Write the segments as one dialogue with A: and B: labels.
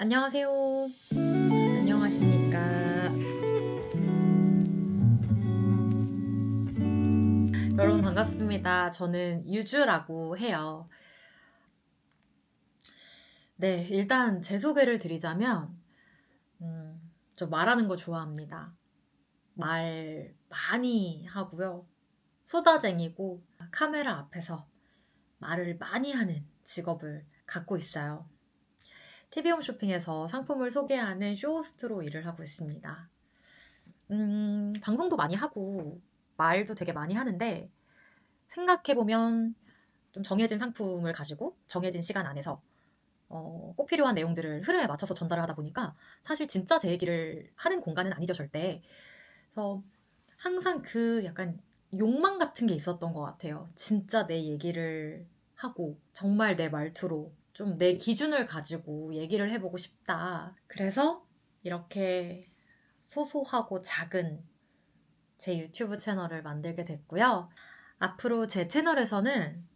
A: 안녕하세요. 안녕하십니까. 여러분 반갑습니다. 저는 유주라고 해요. 네, 일단 제 소개를 드리자면, 음, 저 말하는 거 좋아합니다. 말 많이 하고요. 수다쟁이고, 카메라 앞에서 말을 많이 하는 직업을 갖고 있어요. TV홈 쇼핑에서 상품을 소개하는 쇼호스트로 일을 하고 있습니다. 음, 방송도 많이 하고 말도 되게 많이 하는데 생각해보면 좀 정해진 상품을 가지고 정해진 시간 안에서 어, 꼭 필요한 내용들을 흐름에 맞춰서 전달을 하다 보니까 사실 진짜 제 얘기를 하는 공간은 아니죠, 절대. 그래서 항상 그 약간 욕망 같은 게 있었던 것 같아요. 진짜 내 얘기를 하고 정말 내 말투로 좀 내 기준을 가지고 얘기를 해보고 싶다. 그래서 이렇게 소소하고 작은 제 유튜브 채널을 만들게 됐고요. 앞으로 제 채널에서는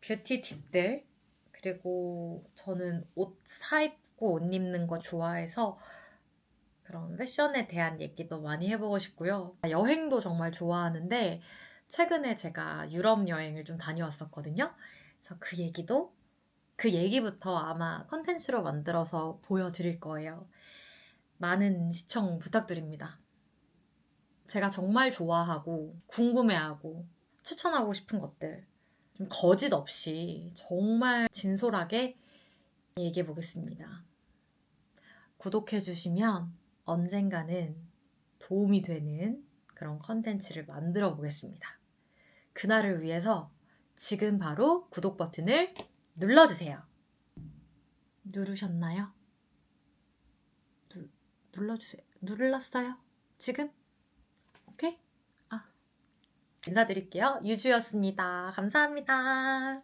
A: 뷰티 팁들, 그리고 저는 옷 사입고 옷 입는 거 좋아해서 그런 패션에 대한 얘기도 많이 해보고 싶고요. 여행도 정말 좋아하는데 최근에 제가 유럽 여행을 좀 다녀왔었거든요. 그래서 그 얘기도 그 얘기부터 아마 컨텐츠로 만들어서 보여드릴 거예요. 많은 시청 부탁드립니다. 제가 정말 좋아하고 궁금해하고 추천하고 싶은 것들 좀 거짓 없이 정말 진솔하게 얘기해 보겠습니다. 구독해 주시면 언젠가는 도움이 되는 그런 컨텐츠를 만들어 보겠습니다. 그날을 위해서 지금 바로 구독 버튼을 눌러주세요. 누르셨나요? 누, 눌러주세요. 눌렀어요? 지금? 오케이? 아. 인사드릴게요. 유주였습니다. 감사합니다.